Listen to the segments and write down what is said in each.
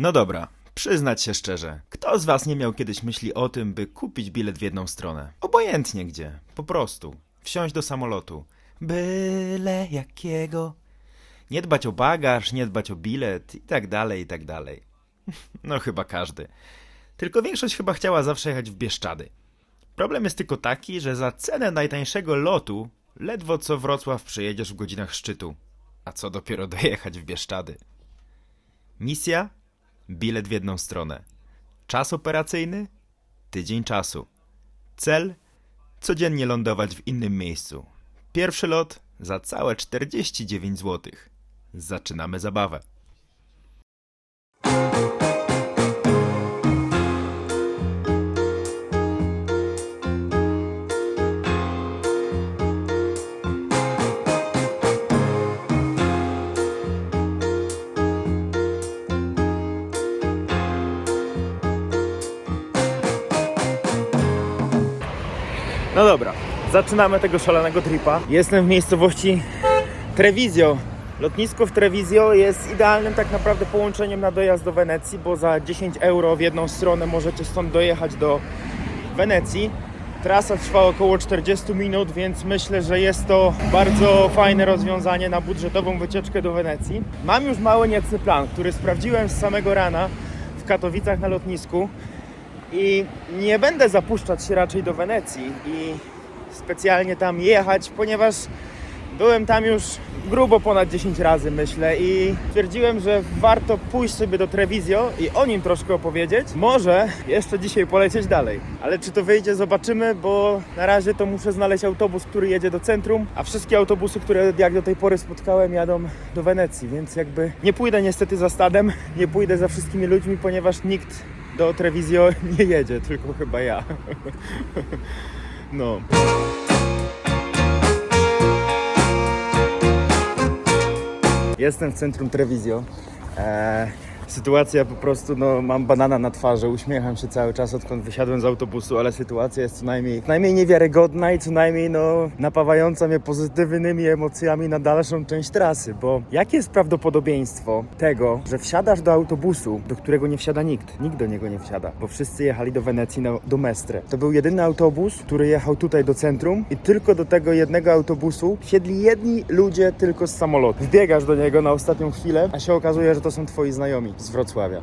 No dobra, przyznać się szczerze. Kto z was nie miał kiedyś myśli o tym, by kupić bilet w jedną stronę? Obojętnie gdzie, po prostu. Wsiąść do samolotu. Byle jakiego. Nie dbać o bagaż, nie dbać o bilet i tak dalej, i tak dalej. No chyba każdy. Tylko większość chyba chciała zawsze jechać w Bieszczady. Problem jest tylko taki, że za cenę najtańszego lotu ledwo co Wrocław przyjedziesz w godzinach szczytu. A co dopiero dojechać w Bieszczady. Misja? Bilet w jedną stronę. Czas operacyjny? Tydzień czasu. Cel? Codziennie lądować w innym miejscu. Pierwszy lot za całe 49 zł. Zaczynamy zabawę. No dobra, zaczynamy tego szalonego tripa. Jestem w miejscowości Treviso. Lotnisko w Treviso jest idealnym tak naprawdę połączeniem na dojazd do Wenecji, bo za 10 euro w jedną stronę możecie stąd dojechać do Wenecji. Trasa trwa około 40 minut, więc myślę, że jest to bardzo fajne rozwiązanie na budżetową wycieczkę do Wenecji. Mam już mały niecny plan, który sprawdziłem z samego rana w Katowicach na lotnisku i nie będę zapuszczać się raczej do Wenecji i specjalnie tam jechać, ponieważ byłem tam już grubo ponad 10 razy myślę i stwierdziłem, że warto pójść sobie do Treviso i o nim troszkę opowiedzieć. Może jeszcze dzisiaj polecieć dalej. Ale czy to wyjdzie zobaczymy, bo na razie to muszę znaleźć autobus, który jedzie do centrum, a wszystkie autobusy, które jak do tej pory spotkałem jadą do Wenecji, więc jakby nie pójdę niestety za stadem, nie pójdę za wszystkimi ludźmi, ponieważ nikt do Treviso nie jedzie, tylko chyba ja. No. Jestem w centrum Treviso. Eee, sytuacja po prostu, no mam banana na twarzy, uśmiecham się cały czas odkąd wysiadłem z autobusu, ale sytuacja jest co najmniej, co najmniej niewiarygodna i co najmniej no napawająca mnie pozytywnymi emocjami na dalszą część trasy, bo jakie jest prawdopodobieństwo tego, że wsiadasz do autobusu, do którego nie wsiada nikt, nikt do niego nie wsiada, bo wszyscy jechali do Wenecji, do Mestre. To był jedyny autobus, który jechał tutaj do centrum i tylko do tego jednego autobusu siedli jedni ludzie tylko z samolotu. Wbiegasz do niego na ostatnią chwilę, a się okazuje, że to są twoi znajomi z Wrocławia.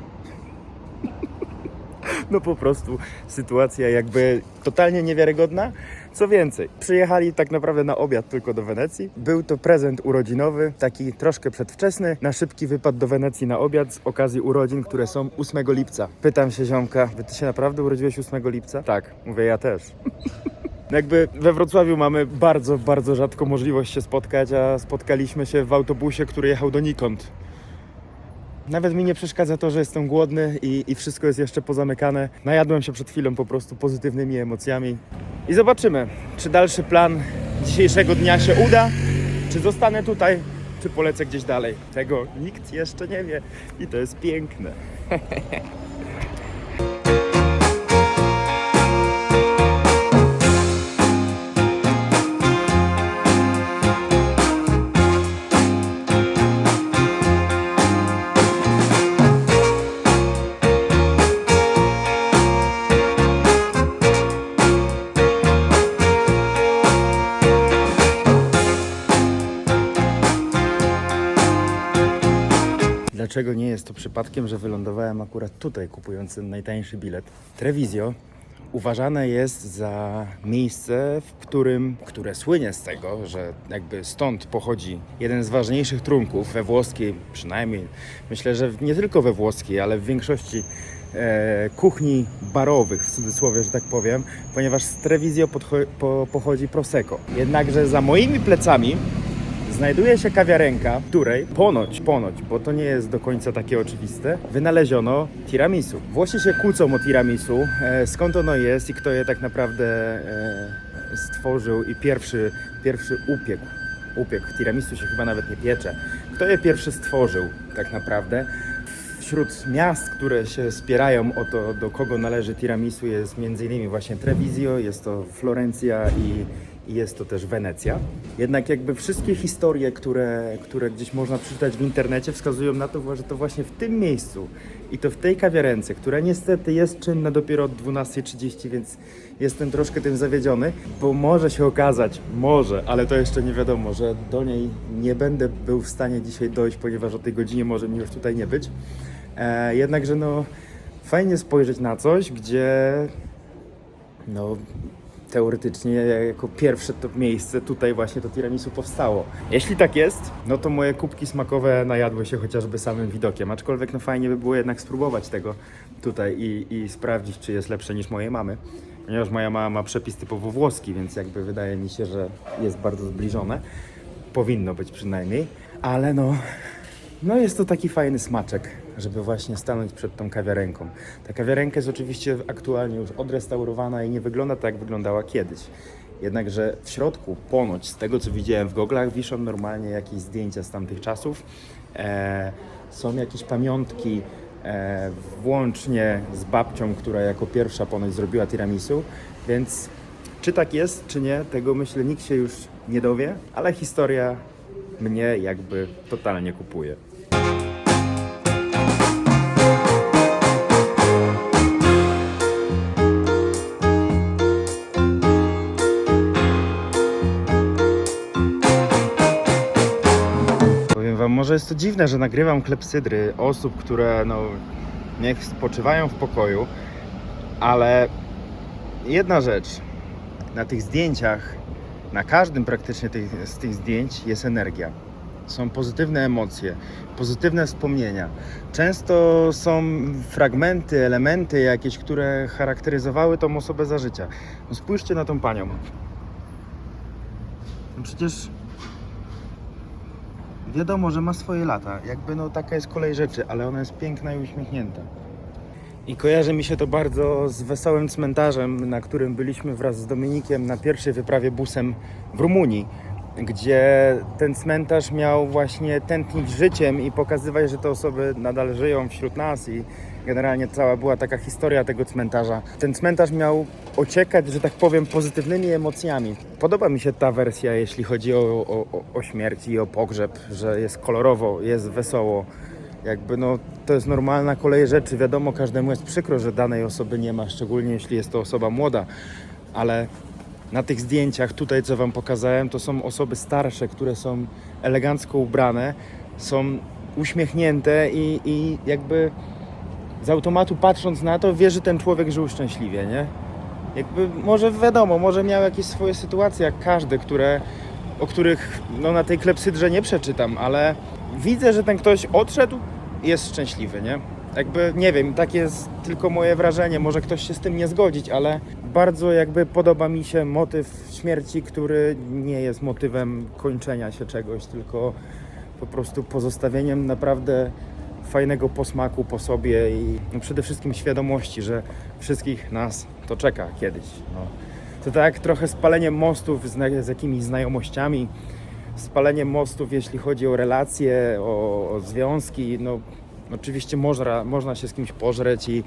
No po prostu sytuacja jakby totalnie niewiarygodna. Co więcej, przyjechali tak naprawdę na obiad tylko do Wenecji. Był to prezent urodzinowy, taki troszkę przedwczesny, na szybki wypad do Wenecji na obiad z okazji urodzin, które są 8 lipca. Pytam się ziomka, ty się naprawdę urodziłeś 8 lipca? Tak, mówię ja też. Jakby we Wrocławiu mamy bardzo, bardzo rzadko możliwość się spotkać, a spotkaliśmy się w autobusie, który jechał donikąd. Nawet mi nie przeszkadza to, że jestem głodny i, i wszystko jest jeszcze pozamykane. Najadłem się przed chwilą po prostu pozytywnymi emocjami. I zobaczymy, czy dalszy plan dzisiejszego dnia się uda, czy zostanę tutaj, czy polecę gdzieś dalej. Tego nikt jeszcze nie wie i to jest piękne. Nie jest to przypadkiem, że wylądowałem akurat tutaj, kupując najtańszy bilet? Treviso uważane jest za miejsce, w którym, które słynie z tego, że jakby stąd pochodzi jeden z ważniejszych trunków we włoskiej, przynajmniej myślę, że nie tylko we włoskiej, ale w większości e, kuchni barowych, w cudzysłowie, że tak powiem, ponieważ z podcho- po, pochodzi Prosecco. Jednakże za moimi plecami znajduje się kawiarenka, w której ponoć, ponoć, bo to nie jest do końca takie oczywiste, wynaleziono tiramisu. Włosi się kłócą o tiramisu, e, skąd ono jest i kto je tak naprawdę e, stworzył i pierwszy, pierwszy upiekł. Upiekł. Tiramisu się chyba nawet nie piecze. Kto je pierwszy stworzył tak naprawdę? Wśród miast, które się spierają o to, do kogo należy tiramisu, jest m.in. właśnie Treviso, jest to Florencja i, i jest to też Wenecja. Jednak jakby wszystkie historie, które, które gdzieś można przeczytać w internecie, wskazują na to, że to właśnie w tym miejscu I to w tej kawiarence, która niestety jest czynna dopiero od 12.30, więc jestem troszkę tym zawiedziony, bo może się okazać, może, ale to jeszcze nie wiadomo, że do niej nie będę był w stanie dzisiaj dojść, ponieważ o tej godzinie może mi już tutaj nie być. E, jednakże no, fajnie spojrzeć na coś, gdzie no, teoretycznie jako pierwsze to miejsce tutaj właśnie to tiramisu powstało. Jeśli tak jest, no to moje kubki smakowe najadły się chociażby samym widokiem, aczkolwiek no fajnie by było jednak spróbować tego tutaj i, i sprawdzić, czy jest lepsze niż mojej mamy. Ponieważ moja mama ma przepis typowo włoski, więc jakby wydaje mi się, że jest bardzo zbliżone. Powinno być przynajmniej, ale no no jest to taki fajny smaczek, żeby właśnie stanąć przed tą kawiarenką. Ta kawiarenka jest oczywiście aktualnie już odrestaurowana i nie wygląda tak, jak wyglądała kiedyś. Jednakże w środku, ponoć z tego co widziałem w goglach, wiszą normalnie jakieś zdjęcia z tamtych czasów. E, są jakieś pamiątki, e, włącznie z babcią, która jako pierwsza ponoć zrobiła tiramisu, więc czy tak jest, czy nie, tego myślę nikt się już nie dowie, ale historia mnie jakby totalnie kupuje. Może jest to dziwne, że nagrywam klepsydry osób, które no niech spoczywają w pokoju, ale jedna rzecz, na tych zdjęciach, na każdym praktycznie z tych zdjęć jest energia. Są pozytywne emocje, pozytywne wspomnienia. Często są fragmenty, elementy jakieś, które charakteryzowały tą osobę za życia. No spójrzcie na tą panią. No przecież wiadomo, że ma swoje lata. Jakby no taka jest kolej rzeczy, ale ona jest piękna i uśmiechnięta. I kojarzy mi się to bardzo z wesołym cmentarzem, na którym byliśmy wraz z Dominikiem na pierwszej wyprawie busem w Rumunii, gdzie ten cmentarz miał właśnie tętnić życiem i pokazywać, że te osoby nadal żyją wśród nas i generalnie cała była taka historia tego cmentarza. Ten cmentarz miał ociekać, że tak powiem, pozytywnymi emocjami. Podoba mi się ta wersja, jeśli chodzi o, o, o- śmierć i o pogrzeb, że jest kolorowo, jest wesoło. Jakby no, to jest normalna kolej rzeczy. Wiadomo, każdemu jest przykro, że danej osoby nie ma, szczególnie jeśli jest to osoba młoda, ale na tych zdjęciach tutaj, co Wam pokazałem, to są osoby starsze, które są elegancko ubrane, są uśmiechnięte i, i jakby z automatu patrząc na to, wie, że ten człowiek żył szczęśliwie, nie? Jakby może wiadomo, może miał jakieś swoje sytuacje, jak każdy, które, o których no, na tej klepsydrze nie przeczytam, ale widzę, że ten ktoś odszedł i jest szczęśliwy, nie? Jakby, nie wiem, takie jest tylko moje wrażenie, może ktoś się z tym nie zgodzić, ale bardzo jakby podoba mi się motyw śmierci, który nie jest motywem kończenia się czegoś, tylko po prostu pozostawieniem naprawdę fajnego posmaku po sobie i no przede wszystkim świadomości, że wszystkich nas to czeka kiedyś. No. To tak trochę spaleniem mostów z, z jakimiś znajomościami, spaleniem mostów, jeśli chodzi o relacje, o, o związki. No, oczywiście można, można się z kimś pożreć i,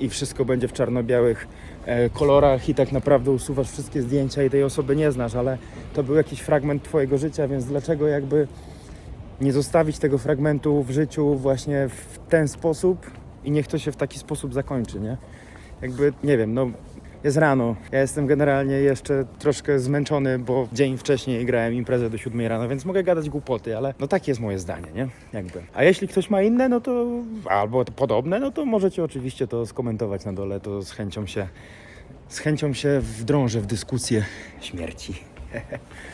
i wszystko będzie w czarno-białych e, kolorach i tak naprawdę usuwasz wszystkie zdjęcia i tej osoby nie znasz, ale to był jakiś fragment Twojego życia, więc dlaczego jakby nie zostawić tego fragmentu w życiu właśnie w ten sposób i niech to się w taki sposób zakończy, nie? Jakby, nie wiem, no jest rano. Ja jestem generalnie jeszcze troszkę zmęczony, bo dzień wcześniej grałem imprezę do 7 rano, więc mogę gadać głupoty, ale no takie jest moje zdanie, nie? Jakby. A jeśli ktoś ma inne, no to albo podobne, no to możecie oczywiście to skomentować na dole, to z chęcią się z chęcią się wdrążę w dyskusję śmierci.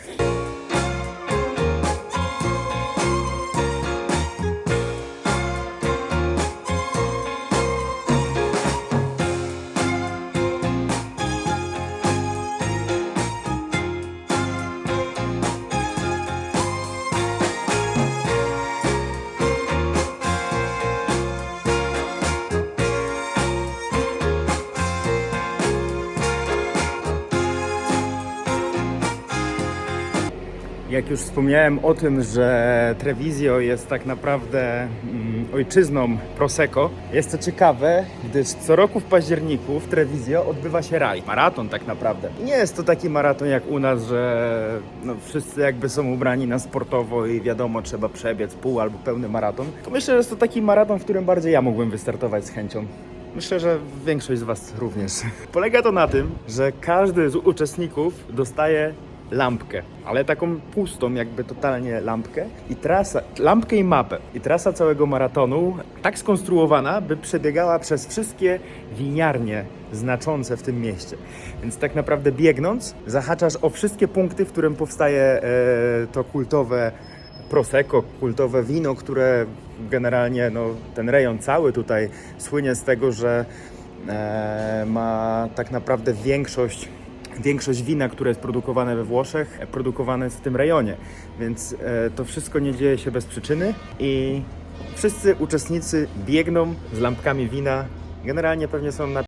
Jak już wspomniałem o tym, że Trevisio jest tak naprawdę mm, ojczyzną Prosecco. Jest to ciekawe, gdyż co roku w październiku w Treviso odbywa się raj. Maraton tak naprawdę. I nie jest to taki maraton jak u nas, że no, wszyscy jakby są ubrani na sportowo i wiadomo, trzeba przebiec pół albo pełny maraton. To myślę, że jest to taki maraton, w którym bardziej ja mógłbym wystartować z chęcią. Myślę, że większość z Was również. Polega to na tym, że każdy z uczestników dostaje lampkę, ale taką pustą, jakby totalnie lampkę i trasa, lampkę i mapę. I trasa całego maratonu tak skonstruowana, by przebiegała przez wszystkie winiarnie znaczące w tym mieście. Więc tak naprawdę biegnąc, zahaczasz o wszystkie punkty, w którym powstaje e, to kultowe Prosecco, kultowe wino, które generalnie no, ten rejon cały tutaj słynie z tego, że e, ma tak naprawdę większość, większość wina, które jest produkowane we Włoszech, e, produkowane jest w tym rejonie. Więc e, to wszystko nie dzieje się bez przyczyny i wszyscy uczestnicy biegną z lampkami wina. Generalnie pewnie są na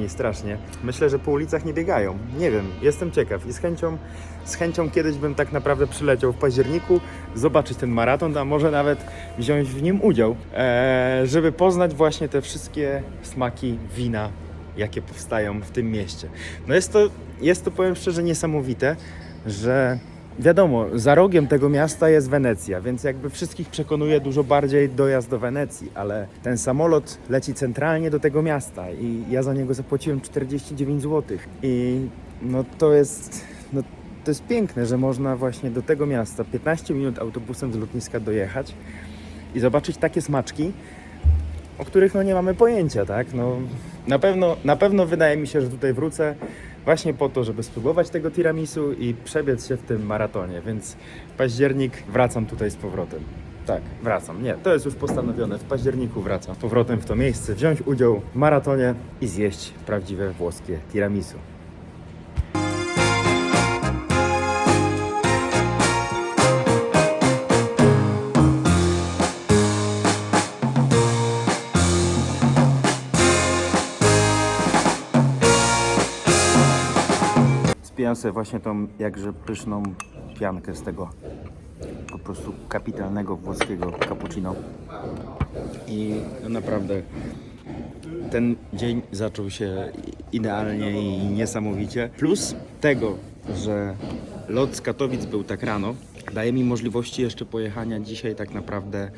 nie strasznie. Myślę, że po ulicach nie biegają. Nie wiem, jestem ciekaw i z chęcią, z chęcią kiedyś bym tak naprawdę przyleciał w październiku, zobaczyć ten maraton, a może nawet wziąć w nim udział, e, żeby poznać właśnie te wszystkie smaki wina, jakie powstają w tym mieście. No jest to, jest to powiem szczerze, niesamowite, że Wiadomo, za rogiem tego miasta jest Wenecja, więc jakby wszystkich przekonuje dużo bardziej dojazd do Wenecji, ale ten samolot leci centralnie do tego miasta i ja za niego zapłaciłem 49 zł. I no to jest, no to jest piękne, że można właśnie do tego miasta 15 minut autobusem z lotniska dojechać i zobaczyć takie smaczki, o których no nie mamy pojęcia, tak? No, na, pewno, na pewno wydaje mi się, że tutaj wrócę właśnie po to, żeby spróbować tego tiramisu i przebiec się w tym maratonie, więc październik wracam tutaj z powrotem. Tak, wracam. Nie, to jest już postanowione. W październiku wracam z powrotem w to miejsce, wziąć udział w maratonie i zjeść prawdziwe włoskie tiramisu. Właśnie tą jakże pyszną piankę z tego po prostu kapitalnego włoskiego cappuccino. I naprawdę ten dzień zaczął się idealnie i niesamowicie. Plus tego, że lot z Katowic był tak rano, daje mi możliwości jeszcze pojechania dzisiaj tak naprawdę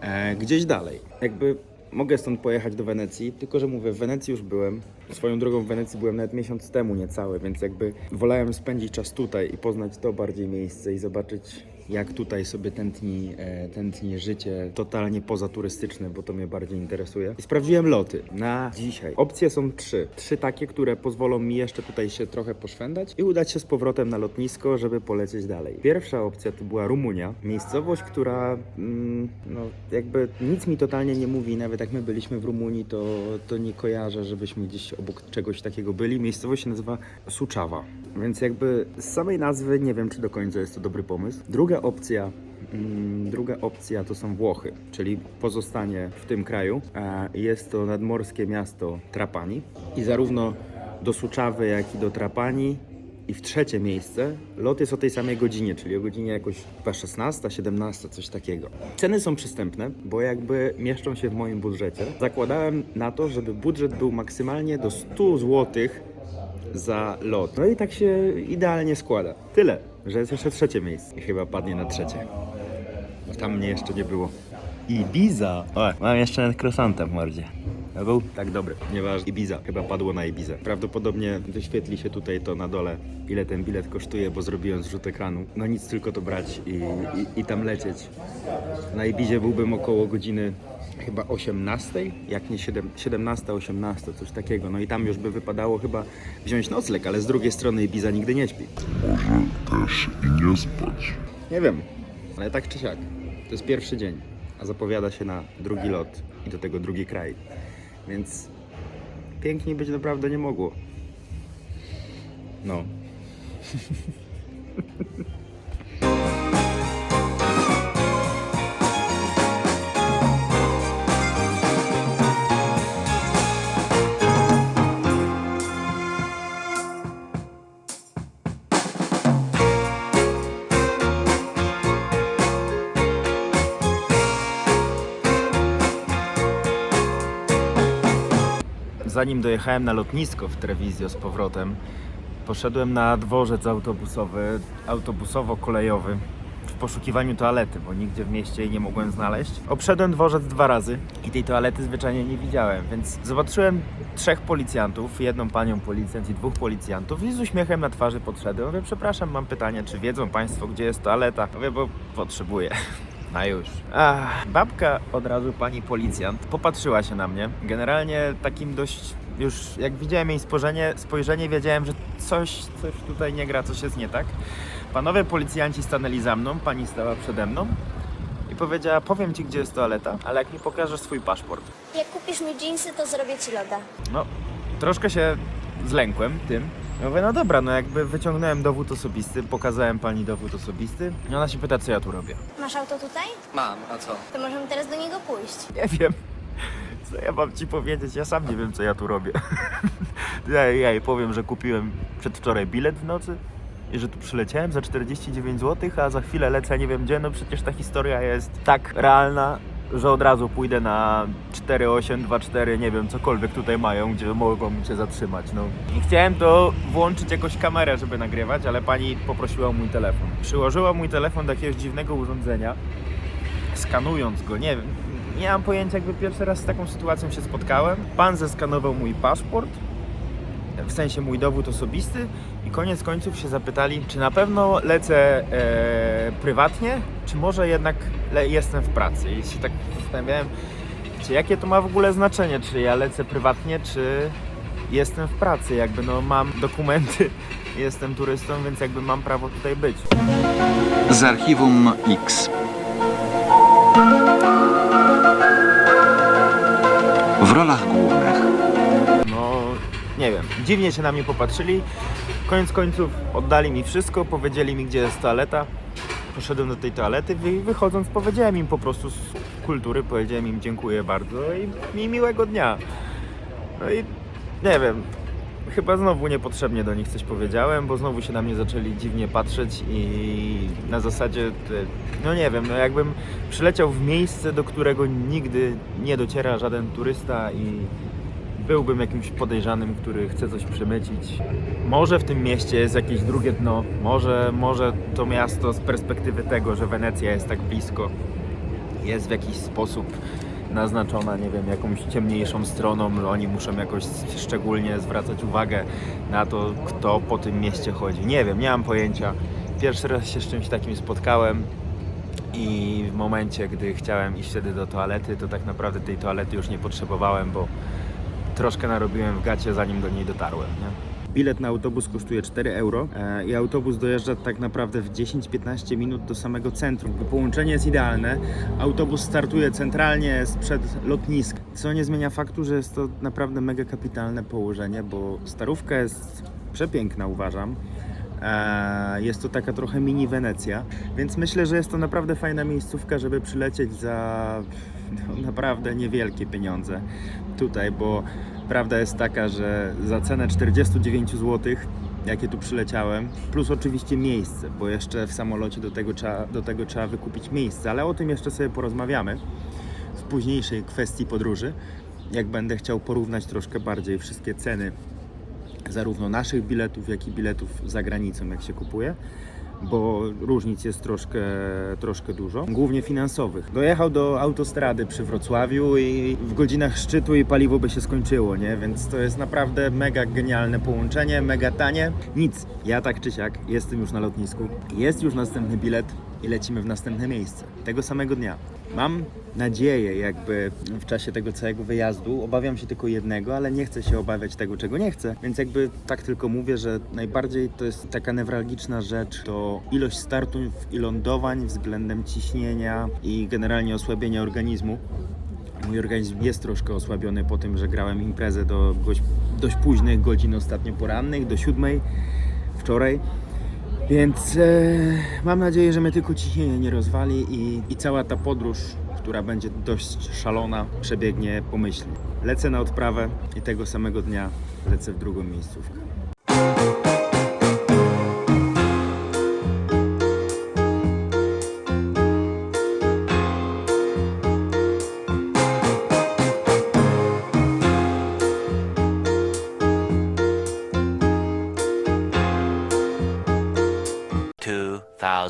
e, gdzieś dalej. Jakby mogę stąd pojechać do Wenecji, tylko że mówię, w Wenecji już byłem. Swoją drogą w Wenecji byłem nawet miesiąc temu niecały, więc jakby wolałem spędzić czas tutaj i poznać to bardziej miejsce i zobaczyć jak tutaj sobie tętni, e, tętni życie totalnie pozaturystyczne, bo to mnie bardziej interesuje. I sprawdziłem loty na dzisiaj. Opcje są trzy. Trzy takie, które pozwolą mi jeszcze tutaj się trochę poszwendać i udać się z powrotem na lotnisko, żeby polecieć dalej. Pierwsza opcja to była Rumunia. Miejscowość, która mm, no, jakby nic mi totalnie nie mówi. Nawet jak my byliśmy w Rumunii, to, to nie kojarzę, żebyśmy gdzieś obok czegoś takiego byli. Miejscowość się nazywa Suczawa. Więc jakby z samej nazwy nie wiem, czy do końca jest to dobry pomysł. Druga opcja mm, Druga opcja to są Włochy, czyli pozostanie w tym kraju. E, Jest to nadmorskie miasto Trapani i zarówno do Suczawy, jak i do Trapani i w trzecie miejsce lot jest o tej samej godzinie, czyli o godzinie jakoś chyba 16, 17, coś takiego. Ceny są przystępne, bo jakby mieszczą się w moim budżecie. Zakładałem na to, żeby budżet był maksymalnie do 100 złotych za lot. No i tak się idealnie składa. Tyle, że jest jeszcze trzecie miejsce i chyba padnie na trzecie. Bo Tam mnie jeszcze nie było. Ibiza! O, mam jeszcze krosanta w mordzie. To był tak dobry, nieważne. Ibiza, chyba padło na Ibizę. Prawdopodobnie wyświetli się tutaj to na dole, ile ten bilet kosztuje, bo zrobiłem zrzut ekranu. No nic, tylko to brać i, i, i tam lecieć. Na Ibizie byłbym około godziny chyba 18, jak nie 7, 17, 18, coś takiego. No i tam już by wypadało chyba wziąć nocleg, ale z drugiej strony Ibiza nigdy nie śpi. Może też i nie spać. Nie wiem, ale tak czy siak. To jest pierwszy dzień, a zapowiada się na drugi lot i do tego drugi kraj. Więc piękniej być naprawdę nie mogło. No. zanim dojechałem na lotnisko w Trevizio z powrotem, poszedłem na dworzec autobusowy, autobusowo-kolejowy w poszukiwaniu toalety, bo nigdzie w mieście jej nie mogłem znaleźć. Obszedłem dworzec dwa razy i tej toalety zwyczajnie nie widziałem, więc zobaczyłem trzech policjantów, jedną panią policjant i dwóch policjantów i z uśmiechem na twarzy podszedłem. Mówię, przepraszam, mam pytanie, czy wiedzą Państwo, gdzie jest toaleta? Mówię, bo potrzebuję. A już. Ach, babka od razu, pani policjant, popatrzyła się na mnie. Generalnie takim dość, już jak widziałem jej spojrzenie, spojrzenie wiedziałem, że coś, coś tutaj nie gra, coś jest nie tak. Panowie policjanci stanęli za mną, pani stała przede mną i powiedziała, powiem ci, gdzie jest toaleta, ale jak mi pokażesz swój paszport. Jak kupisz mi dżinsy, to zrobię ci loda. No, troszkę się zlękłem tym. Ja mówię, no dobra, no jakby wyciągnąłem dowód osobisty, pokazałem pani dowód osobisty i ona się pyta, co ja tu robię. Masz auto tutaj? Mam, a co? To możemy teraz do niego pójść. Nie wiem. Co ja mam ci powiedzieć? Ja sam nie wiem, co ja tu robię. ja, ja jej powiem, że kupiłem przedwczoraj bilet w nocy i że tu przyleciałem za 49 zł, a za chwilę lecę nie wiem gdzie. No przecież ta historia jest tak realna, że od razu pójdę na 4824, nie wiem, cokolwiek tutaj mają, gdzie mogą cię zatrzymać. No. I chciałem to włączyć jakoś kamerę, żeby nagrywać, ale pani poprosiła o mój telefon. Przyłożyła mój telefon do jakiegoś dziwnego urządzenia skanując go, nie wiem, nie mam pojęcia, jakby pierwszy raz z taką sytuacją się spotkałem. Pan zeskanował mój paszport, w sensie mój dowód osobisty i koniec końców się zapytali, czy na pewno lecę e, prywatnie, czy może jednak jestem w pracy. I się tak zastanawiałem, czy jakie to ma w ogóle znaczenie, czy ja lecę prywatnie, czy jestem w pracy. Jakby no mam dokumenty, jestem turystą, więc jakby mam prawo tutaj być. Z archiwum X. W rolach głównych nie wiem, dziwnie się na mnie popatrzyli. Koniec końców oddali mi wszystko, powiedzieli mi, gdzie jest toaleta. Poszedłem do tej toalety i wychodząc powiedziałem im po prostu z kultury, powiedziałem im dziękuję bardzo i, i miłego dnia. No i nie wiem, chyba znowu niepotrzebnie do nich coś powiedziałem, bo znowu się na mnie zaczęli dziwnie patrzeć i na zasadzie, no nie wiem, no jakbym przyleciał w miejsce, do którego nigdy nie dociera żaden turysta i byłbym jakimś podejrzanym, który chce coś przemycić. Może w tym mieście jest jakieś drugie dno, może, może to miasto z perspektywy tego, że Wenecja jest tak blisko, jest w jakiś sposób naznaczona, nie wiem, jakąś ciemniejszą stroną, oni muszą jakoś szczególnie zwracać uwagę na to, kto po tym mieście chodzi. Nie wiem, nie mam pojęcia. Pierwszy raz się z czymś takim spotkałem i w momencie, gdy chciałem iść wtedy do toalety, to tak naprawdę tej toalety już nie potrzebowałem, bo troszkę narobiłem w gacie, zanim do niej dotarłem. Nie? Bilet na autobus kosztuje 4 euro e, i autobus dojeżdża tak naprawdę w 10-15 minut do samego centrum. Połączenie jest idealne. Autobus startuje centralnie sprzed lotniska, co nie zmienia faktu, że jest to naprawdę mega kapitalne położenie, bo starówka jest przepiękna, uważam. E, Jest to taka trochę mini Wenecja, więc myślę, że jest to naprawdę fajna miejscówka, żeby przylecieć za no, naprawdę niewielkie pieniądze tutaj, bo prawda jest taka, że za cenę 49 zł, jakie tu przyleciałem, plus oczywiście miejsce, bo jeszcze w samolocie do tego trzeba, do tego trzeba wykupić miejsce, ale o tym jeszcze sobie porozmawiamy w późniejszej kwestii podróży, jak będę chciał porównać troszkę bardziej wszystkie ceny zarówno naszych biletów, jak i biletów za granicą, jak się kupuje, bo różnic jest troszkę, troszkę dużo, głównie finansowych. Dojechał do autostrady przy Wrocławiu i w godzinach szczytu i paliwo by się skończyło, nie? Więc to jest naprawdę mega genialne połączenie, mega tanie. Nic, ja tak czy siak jestem już na lotnisku, jest już następny bilet i lecimy w następne miejsce, tego samego dnia. Mam nadzieję, jakby w czasie tego całego wyjazdu. Obawiam się tylko jednego, ale nie chcę się obawiać tego, czego nie chcę. Więc jakby tak tylko mówię, że najbardziej to jest taka newralgiczna rzecz to ilość startów i lądowań względem ciśnienia i generalnie osłabienia organizmu. Mój organizm jest troszkę osłabiony po tym, że grałem imprezę do dość, dość późnych godzin ostatnio porannych, do siódmej wczoraj. Więc e, mam nadzieję, że mnie tylko ciśnienie nie rozwali i, i cała ta podróż, która będzie dość szalona, przebiegnie pomyślnie. Lecę na odprawę i tego samego dnia lecę w drugą miejscówkę.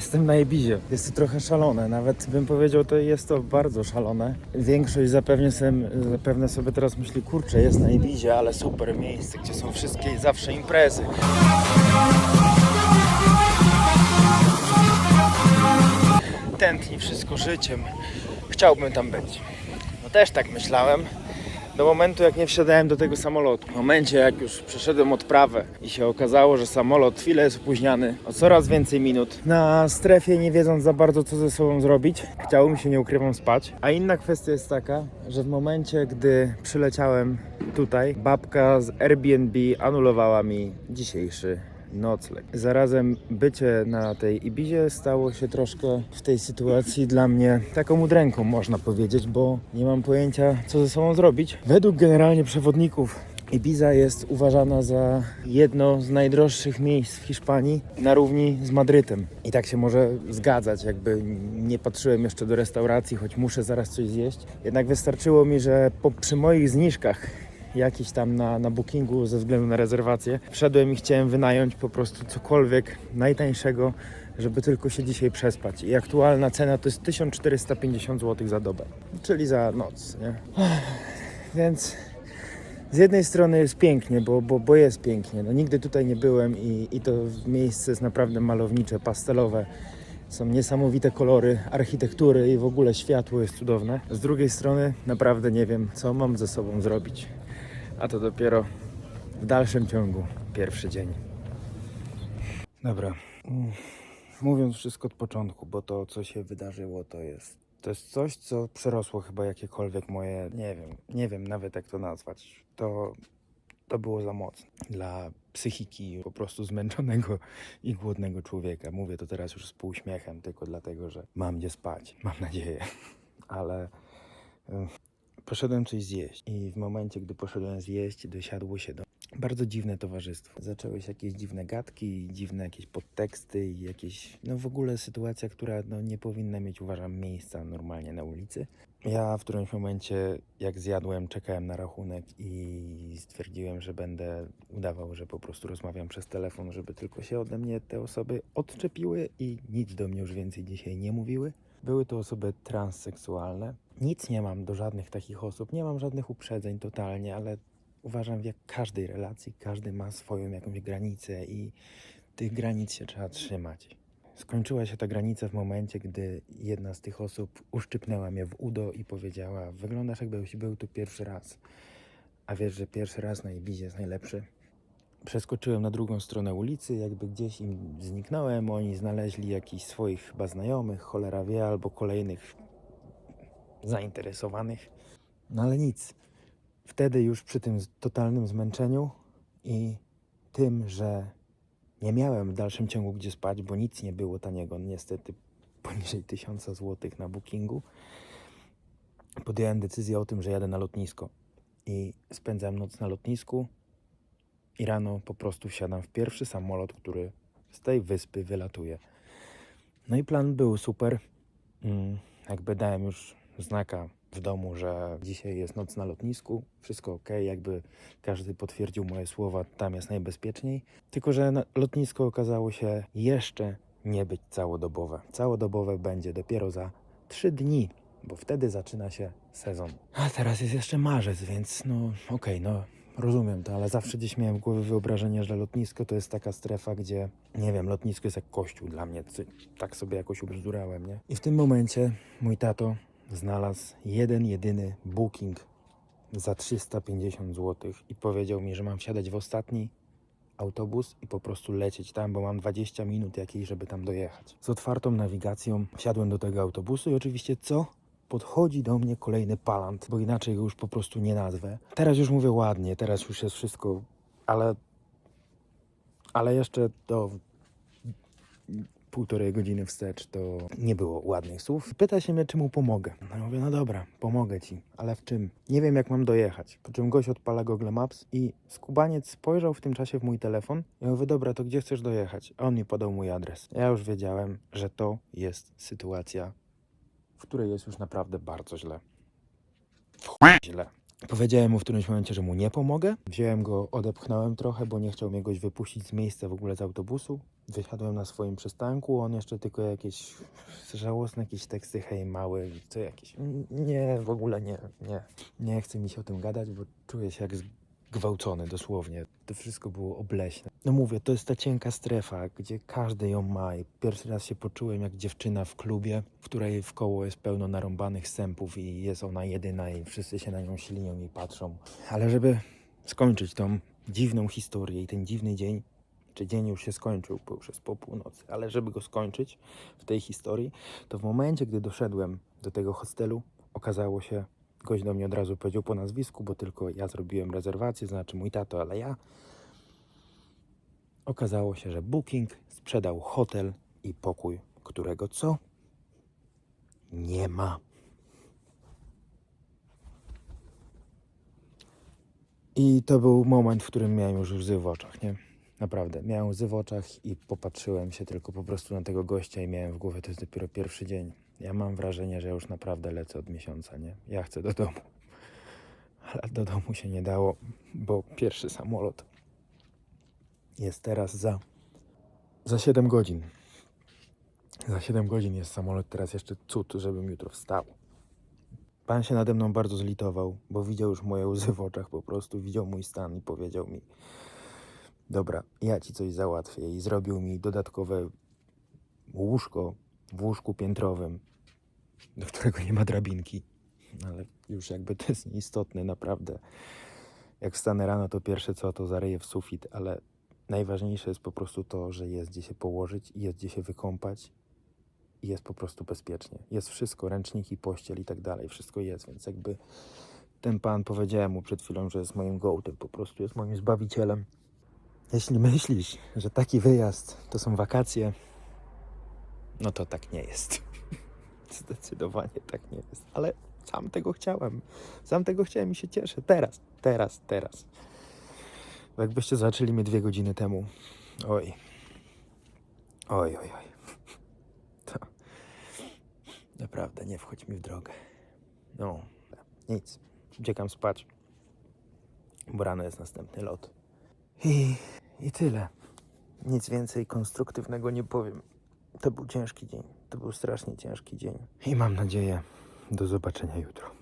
Jestem na Ibizie. Jest to trochę szalone, nawet bym powiedział, to jest to bardzo szalone. Większość zapewne, sem, zapewne sobie teraz myśli, kurczę, jest na Ibizie, ale super miejsce, gdzie są wszystkie zawsze imprezy. Tętni wszystko życiem. Chciałbym tam być. No też tak myślałem. Do momentu, jak nie wsiadałem do tego samolotu. W momencie, jak już przeszedłem odprawę i się okazało, że samolot chwilę jest opóźniany o coraz więcej minut. Na strefie, nie wiedząc za bardzo, co ze sobą zrobić, chciało mi się, nie ukrywam, spać. A inna kwestia jest taka, że w momencie, gdy przyleciałem tutaj, babka z Airbnb anulowała mi dzisiejszy nocleg. Zarazem bycie na tej Ibizie stało się troszkę w tej sytuacji dla mnie taką udręką, można powiedzieć, bo nie mam pojęcia, co ze sobą zrobić. Według generalnie przewodników Ibiza jest uważana za jedno z najdroższych miejsc w Hiszpanii na równi z Madrytem. I tak się może zgadzać, jakby nie patrzyłem jeszcze do restauracji, choć muszę zaraz coś zjeść. Jednak wystarczyło mi, że po, przy moich zniżkach jakiś tam na, na bookingu ze względu na rezerwację. Wszedłem i chciałem wynająć po prostu cokolwiek najtańszego, żeby tylko się dzisiaj przespać. I aktualna cena to jest 1450 zł za dobę, czyli za noc, nie? Więc z jednej strony jest pięknie, bo, bo, bo jest pięknie. No, nigdy tutaj nie byłem i, i to miejsce jest naprawdę malownicze, pastelowe. Są niesamowite kolory, architektury i w ogóle światło jest cudowne. Z drugiej strony naprawdę nie wiem, co mam ze sobą zrobić. A to dopiero w dalszym ciągu pierwszy dzień. Dobra. Mówiąc wszystko od początku, bo to, co się wydarzyło, to jest. To jest coś, co przerosło chyba jakiekolwiek moje. Nie wiem, nie wiem nawet jak to nazwać. To, to było za mocne dla psychiki po prostu zmęczonego i głodnego człowieka. Mówię to teraz już z półśmiechem, tylko dlatego, że mam gdzie spać. Mam nadzieję. Ale. Poszedłem coś zjeść i w momencie, gdy poszedłem zjeść, dosiadło się do bardzo dziwne towarzystwo. Zaczęły się jakieś dziwne gadki, dziwne jakieś podteksty i jakieś, no w ogóle sytuacja, która no, nie powinna mieć, uważam, miejsca normalnie na ulicy. Ja w którymś momencie, jak zjadłem, czekałem na rachunek i stwierdziłem, że będę udawał, że po prostu rozmawiam przez telefon, żeby tylko się ode mnie te osoby odczepiły i nic do mnie już więcej dzisiaj nie mówiły. Były to osoby transseksualne. Nic nie mam do żadnych takich osób, nie mam żadnych uprzedzeń totalnie, ale uważam, jak każdej relacji każdy ma swoją jakąś granicę i tych granic się trzeba trzymać. Skończyła się ta granica w momencie, gdy jedna z tych osób uszczypnęła mnie w udo i powiedziała: Wyglądasz, jakbyś był tu pierwszy raz. A wiesz, że pierwszy raz na Ibizie jest najlepszy? Przeskoczyłem na drugą stronę ulicy, jakby gdzieś im zniknąłem. Oni znaleźli jakichś swoich chyba znajomych, cholera wie, albo kolejnych zainteresowanych. No ale nic. Wtedy już przy tym totalnym zmęczeniu i tym, że nie miałem w dalszym ciągu gdzie spać, bo nic nie było taniego, niestety poniżej 1000 zł na bookingu, podjąłem decyzję o tym, że jadę na lotnisko i spędzam noc na lotnisku i rano po prostu wsiadam w pierwszy samolot, który z tej wyspy wylatuje. No i plan był super. Mm, Jakby dałem już znaka w domu, że dzisiaj jest noc na lotnisku, wszystko ok, jakby każdy potwierdził moje słowa, tam jest najbezpieczniej. Tylko, że lotnisko okazało się jeszcze nie być całodobowe. Całodobowe będzie dopiero za trzy dni, bo wtedy zaczyna się sezon. A teraz jest jeszcze marzec, więc no okej, no rozumiem to, ale zawsze gdzieś miałem w głowie wyobrażenie, że lotnisko to jest taka strefa, gdzie, nie wiem, lotnisko jest jak kościół dla mnie. Tak sobie jakoś ubzdurałem, nie? I w tym momencie mój tato znalazł jeden, jedyny booking za 350 zł i powiedział mi, że mam wsiadać w ostatni autobus i po prostu lecieć tam, bo mam 20 minut jakiejś, żeby tam dojechać. Z otwartą nawigacją wsiadłem do tego autobusu i oczywiście co? podchodzi do mnie kolejny palant, bo inaczej go już po prostu nie nazwę. Teraz już mówię ładnie, teraz już jest wszystko, ale ale jeszcze do półtorej godziny wstecz to nie było ładnych słów. Pyta się mnie, czy mu pomogę. No ja mówię, no dobra, pomogę ci, ale w czym? Nie wiem, jak mam dojechać. Po czym gość odpala Google Maps i skubaniec spojrzał w tym czasie w mój telefon. Ja mówię, dobra, to gdzie chcesz dojechać? A on mi podał mój adres. Ja już wiedziałem, że to jest sytuacja, w której jest już naprawdę bardzo źle. Źle. Powiedziałem mu w którymś momencie, że mu nie pomogę. Wziąłem go, odepchnąłem trochę, bo nie chciał mnie goś wypuścić z miejsca w ogóle z autobusu. Wysiadłem na swoim przystanku, on jeszcze tylko jakieś żałosne jakieś teksty, hej mały, co jakieś. Nie, w ogóle nie, nie. Nie chce mi się o tym gadać, bo czuję się jak zgwałcony dosłownie. To wszystko było obleśne. No mówię, to jest ta cienka strefa, gdzie każdy ją ma i pierwszy raz się poczułem jak dziewczyna w klubie, w której w koło jest pełno narąbanych sępów i jest ona jedyna i wszyscy się na nią ślinią i patrzą. Ale żeby skończyć tą dziwną historię i ten dziwny dzień, czy dzień już się skończył, bo już jest po północy, ale żeby go skończyć w tej historii, to w momencie, gdy doszedłem do tego hostelu, okazało się, gość do mnie od razu powiedział po nazwisku, bo tylko ja zrobiłem rezerwację, znaczy mój tato, ale ja. Okazało się, że Booking sprzedał hotel i pokój, którego co? Nie ma. I to był moment, w którym miałem już łzy w oczach, nie? Naprawdę, miałem łzy w oczach i popatrzyłem się tylko po prostu na tego gościa i miałem w głowie, to jest dopiero pierwszy dzień. Ja mam wrażenie, że już naprawdę lecę od miesiąca, nie? Ja chcę do domu. Ale do domu się nie dało, bo pierwszy samolot jest teraz za, za 7 godzin. Za 7 godzin jest samolot, teraz jeszcze cud, żebym jutro wstał. Pan się nade mną bardzo zlitował, bo widział już moje łzy w oczach, po prostu widział mój stan i powiedział mi: Dobra, ja ci coś załatwię. I zrobił mi dodatkowe łóżko w łóżku piętrowym, do którego nie ma drabinki. Ale już jakby to jest nieistotne, naprawdę. Jak wstanę rano, to pierwsze co to zaryję w sufit, ale najważniejsze jest po prostu to, że jest gdzie się położyć jest gdzie się wykąpać i jest po prostu bezpiecznie. Jest wszystko, ręczniki, pościel i tak dalej, wszystko jest, więc jakby ten pan, powiedziałem mu przed chwilą, że jest moim gołtem, po prostu jest moim zbawicielem. Jeśli myślisz, że taki wyjazd to są wakacje, no to tak nie jest. Zdecydowanie tak nie jest. Ale sam tego chciałem. Sam tego chciałem i się cieszę. Teraz, teraz, teraz. Jakbyście zobaczyli mnie dwie godziny temu. Oj. Oj, oj, oj. To naprawdę nie wchodź mi w drogę. No, nic. Uciekam spać. Bo rano jest następny lot. I, I tyle. Nic więcej konstruktywnego nie powiem. To był ciężki dzień. To był strasznie ciężki dzień. I mam nadzieję, do zobaczenia jutro.